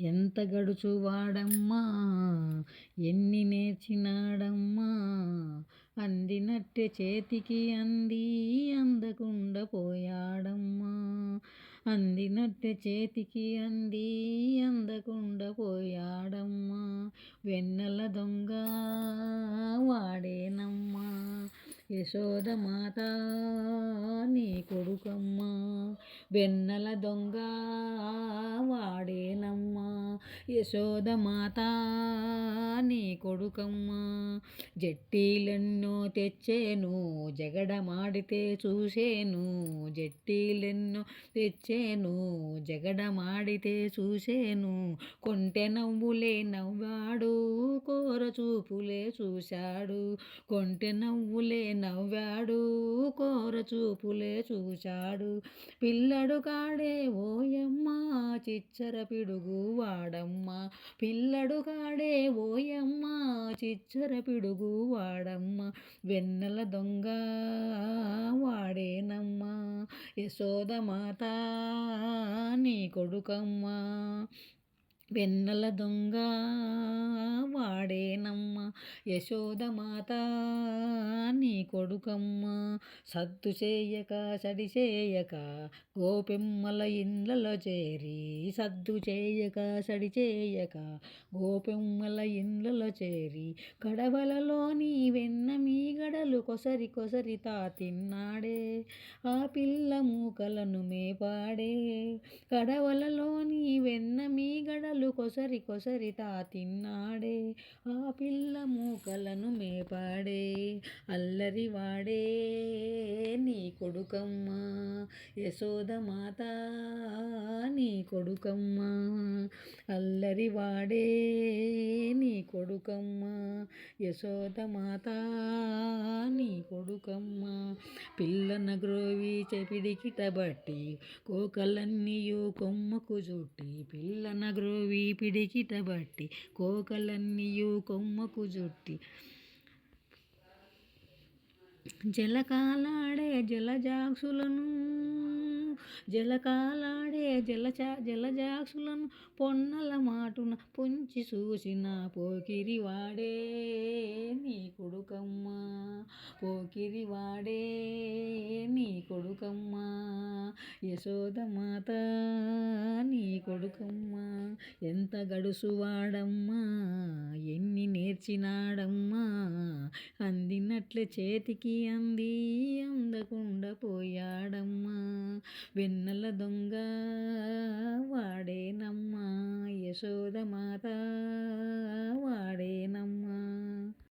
ఎంత గడుచువాడమ్మా ఎన్ని నేర్చినాడమ్మా? అందినట్టే చేతికి అంది అందకుండా పోయాడమ్మా. అందినట్టే చేతికి అంది అందకుండా పోయాడమ్మా. వెన్నెల దొంగ వాడేనమ్మా. యశోద మాత నీ కొడుకమ్మా. వెన్నెల దొంగ యశోదమాత నీ కొడుకమ్మా జట్టీలెన్నో తెచ్చేను జగడమాడితే చూసేను. జట్టీలెన్నో తెచ్చేను జగడమాడితే చూసేను. కొంటె నవ్వులే నవ్వాడు కోర చూపులే చూశాడు. కొంటె నవ్వులే నవ్వాడు కోర చూపులే చూశాడు. పిల్లడు కాడే ఓయమ్మ చిచ్చర పిడుగు వాడమ్మ. పిల్లడు కాడే ఓయ చిచ్చర పిడుగు వాడమ్మ వెన్నెల దొంగ వాడేనమ్మా యశోదమాత నీ కొడుకమ్మా. వెన్నెల దొంగ వాడేనమ్మ. యశోదమాత నీ కొడుకమ్మ. సద్దు చేయక సడి చేయక గోపెమ్మల ఇండ్లలో చేరి సద్దు చేయక సడి చేయక గోపెమ్మల ఇండ్లలో చేరి కడవలలోని వెన్న మీగడలు కొసరి కొసరి తా తిన్నాడే. ఆ పిల్ల మూకలను మేపాడే. కడవలలోని వెన్న మీగడలు కొసరి కొసరి తా తిన్నాడే. ఆ పిల్ల మూకలను మేపాడే. అల్లరి వాడే. నీ కొడుకమ్మా. యశోదమాత నీ కొడుకమ్మా. అల్లరి వాడే. నీ కొడుకమ్మా. యశోద మాత. కొడుకమ్మా పిల్లన గ్రోవి చెపిడికిట బట్టి కోకలన్నీయు కొమ్మకు జుట్టి పిల్లన గ్రోవి పిడికిట బట్టి కోకలన్నీయు కొమ్మకు జుట్టి. జలకాలాడే జలజాక్షులను జలకాలాడే జలచా జలజాక్షులను పొన్నల మాటున పొంచి చూసిన పోకిరి వాడే నీ కొడుకమ్మా. పోకిరి వాడే నీ కొడుకమ్మా. యశోదమాత నీ కొడుకమ్మా. ఎంత గడుసువాడమ్మా ఎన్ని నేర్చినాడమ్మా. అందినట్లే చేతికి అంది అందకుండా పోయాడమ్మా వెన్నెల దొంగ వాడేనమ్మా. యశోదమాత